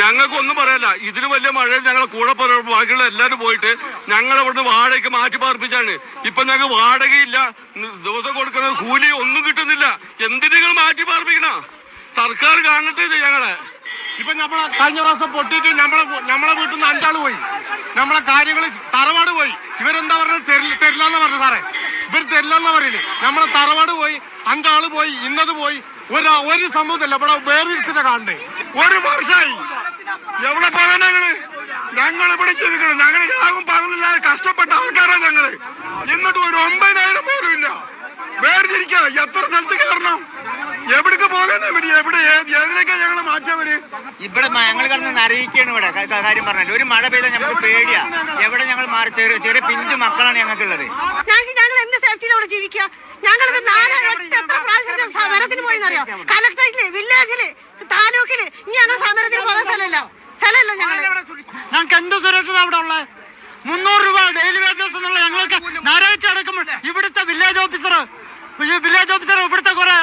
ഞങ്ങൾക്ക് ഒന്നും പറയാല്ല. ഇതിന് വലിയ മഴയിൽ ഞങ്ങളെ കൂടെ ബാക്കിയുള്ള എല്ലാവരും പോയിട്ട് ഞങ്ങൾ അവിടുന്ന് വാടകയ്ക്ക് മാറ്റി പാർപ്പിച്ചാണ്. ഇപ്പൊ ഞങ്ങൾക്ക് വാടകയില്ല. ദിവസം കൊടുക്കുന്ന കൂലി ഒന്നും കിട്ടുന്നില്ല. എന്തിനു നിങ്ങൾ മാറ്റി പാർപ്പിക്കണ? സർക്കാർ കാണത്തില്ല ഞങ്ങളെ. ഇപ്പൊ നമ്മളെ കഴിഞ്ഞ പ്രാവശ്യം പൊട്ടിയിട്ട് നമ്മളെ നമ്മളെ വീട്ടിൽ നിന്ന് അഞ്ചാൾ പോയി. നമ്മളെ കാര്യങ്ങൾ തറവാട് പോയി. ഇവരെന്താ പറഞ്ഞത്? തരില്ല തരില്ലെന്ന് പറഞ്ഞു സാറേ. ഇവർ തരില്ലെന്ന് പറയില്ലേ നമ്മളെ തറവാട് പോയി അഞ്ചാൾ പോയി ഇന്നത് പോയി. ഒരു ഒരു സംഭവത്തില്ല. ഇവിടെ വേറിരിച്ചിട്ട് കാണണ്ടേ. ഒരു വർഷമായി എവിടെ പോകാൻ ഞങ്ങൾ? ഞങ്ങൾ ഇവിടെ ജീവിക്കണം. ഞങ്ങൾ യാകും പറഞ്ഞില്ലാതെ കഷ്ടപ്പെട്ട ആൾക്കാരാണ് ഞങ്ങൾ. എന്നിട്ട് ഒരു ഒമ്പതിനായിരം പോലും ഇല്ല. വേർതിരിക്ക. എത്ര സ്ഥലത്ത് കയറണം? എവിടേക്ക് പോകാനാ പറ്റി എവിടെ? ഏത്? ഏതിനൊക്കെ ഞങ്ങൾ മാറ്റിയവര് ഇവിടെ ഞങ്ങൾ കിടന്ന് നരയിക്കാണ് ഇവിടെ. കാര്യം പറഞ്ഞാൽ ഒരു മഴ പെയ്താൽ ഞങ്ങൾക്ക് പേടിയാ. എവിടെ ഞങ്ങൾ മാറി? ചെറിയ ചെറിയ പിഞ്ചു മക്കളാണ് ഞങ്ങൾക്കുള്ളത്. ഞങ്ങൾക്ക് ഞങ്ങൾ എന്ത് ജീവിക്കുക. ഞങ്ങളിത് നാല് എത്ര പ്രാവശ്യം സമരത്തിന് പോയെന്നറിയോ? കലക്ടറേറ്റിൽ വില്ലേജിൽ താലൂക്കിൽ. ഇനി ഞങ്ങൾ സമരത്തിന് പോകാൻ ഞങ്ങൾക്ക് എന്ത് സുരക്ഷിത അവിടെ ഉള്ളത് മുന്നൂറ് രൂപ ഡെയിലി വേജസ് എന്നുള്ള ഞങ്ങൾക്ക് ഞായറാഴ്ച അടക്കുമ്പോൾ ഇവിടുത്തെ വില്ലേജ് ഓഫീസർ ഈ വില്ലേജ് ഓഫീസർ ഇവിടുത്തെ കുറെ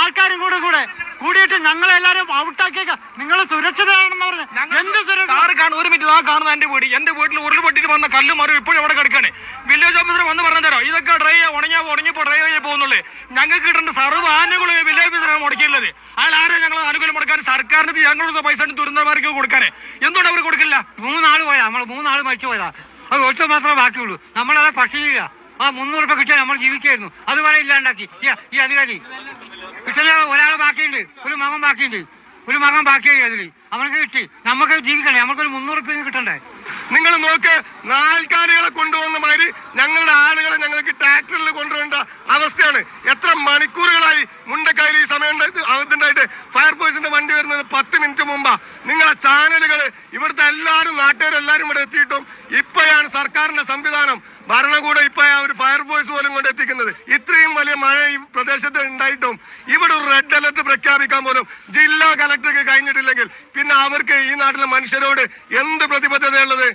ആൾക്കാരും കൂടെ കൂടെ കൂടിയിട്ട് ഞങ്ങളെല്ലാരും ഔട്ടാക്കിയേക്ക നിങ്ങൾ സുരക്ഷിതരാണെന്ന് പറഞ്ഞു. എന്ത് സുരക്ഷ? ഒരു മിനിറ്റ് ആ കാണുന്ന എന്റെ വീട്. എന്റെ വീട്ടിൽ ഉരുൾപൊട്ടിട്ട് വന്ന കല്ല് മരം ഇപ്പോഴും അവിടെ കിടക്കാണ്. വില്ലേജ് ഓഫീസർ വന്ന് പറഞ്ഞു തരാം. ഇതൊക്കെ ഡ്രൈ ഉണങ്ങിയാ ഉണങ്ങിപ്പോ ഡ്രൈ ആയി പോകുന്നുള്ളൂ. ഞങ്ങൾക്ക് കിട്ടേണ്ട സർവ ആനകളും വില്ലേജ് ഓഫീസറാണ് മുടക്കിയുള്ളത്? അയാൾ ആരാ ഞങ്ങൾ ആനുകൂല്യം മുടക്കാൻ? സർക്കാരിന് ഞങ്ങളുടെ പൈസ ദുരന്തമാർക്ക് കൊടുക്കാനേ. എന്തുകൊണ്ട് അവർ കൊടുക്കില്ല? മൂന്നാൾ പോയാ നമ്മൾ മൂന്നാൾ മരിച്ചു പോയതാ. അത് ഒരു മാത്രമേ ബാക്കിയുള്ളൂ. നമ്മളത് പക്ഷിയില്ല ആ മുന്നൂറ് രൂപ കിട്ടിയാൽ നമ്മൾ ജീവിക്കായിരുന്നു അതുവരെ ഇല്ലാണ്ടാക്കി. ഈ അധികാരി. കിട്ടുന്ന ഒരാൾ ബാക്കിയുണ്ട്. ഒരു മകൻ ബാക്കിയുണ്ട്. ഒരു മകൻ ബാക്കിയായി അതിൽ അവർക്ക് കിട്ടി. നമുക്ക് ജീവിക്കണ്ടേ? നമുക്കൊരു മുന്നൂറ് രൂപ കിട്ടണ്ടേ? നിങ്ങൾ നോക്ക് നാൽക്കാലികളെ കൊണ്ടുപോകുന്ന മാതിരി ഞങ്ങളുടെ ആളുകളെ ഞങ്ങൾക്ക് ട്രാക്ടറിൽ ഈ അകത്തുണ്ടായിട്ട് ഫയർഫോഴ്സിന്റെ വണ്ടി വരുന്നത് പത്ത് മിനിറ്റ് മുമ്പാ. നിങ്ങളെ ചാനലുകൾ ഇവിടുത്തെ എല്ലാവരും നാട്ടുകാരെല്ലാവരും ഇവിടെ എത്തിയിട്ടും ഇപ്പോഴാണ് സർക്കാരിന്റെ സംവിധാനം. ഭരണകൂടം ഇപ്പോഴാണ് ഒരു ഫയർഫോഴ്സ് പോലും കൊണ്ട് എത്തിക്കുന്നത്. ഇത്രയും വലിയ മഴ ഈ പ്രദേശത്ത് ഉണ്ടായിട്ടും ഇവിടെ ഒരു റെഡ് അലർട്ട് പ്രഖ്യാപിക്കാൻ പോലും ജില്ലാ കലക്ടർക്ക് കഴിഞ്ഞിട്ടില്ലെങ്കിൽ പിന്നെ അവർക്ക് ഈ നാട്ടിലെ മനുഷ്യരോട് എന്ത് പ്രതിബദ്ധതയുള്ളത്?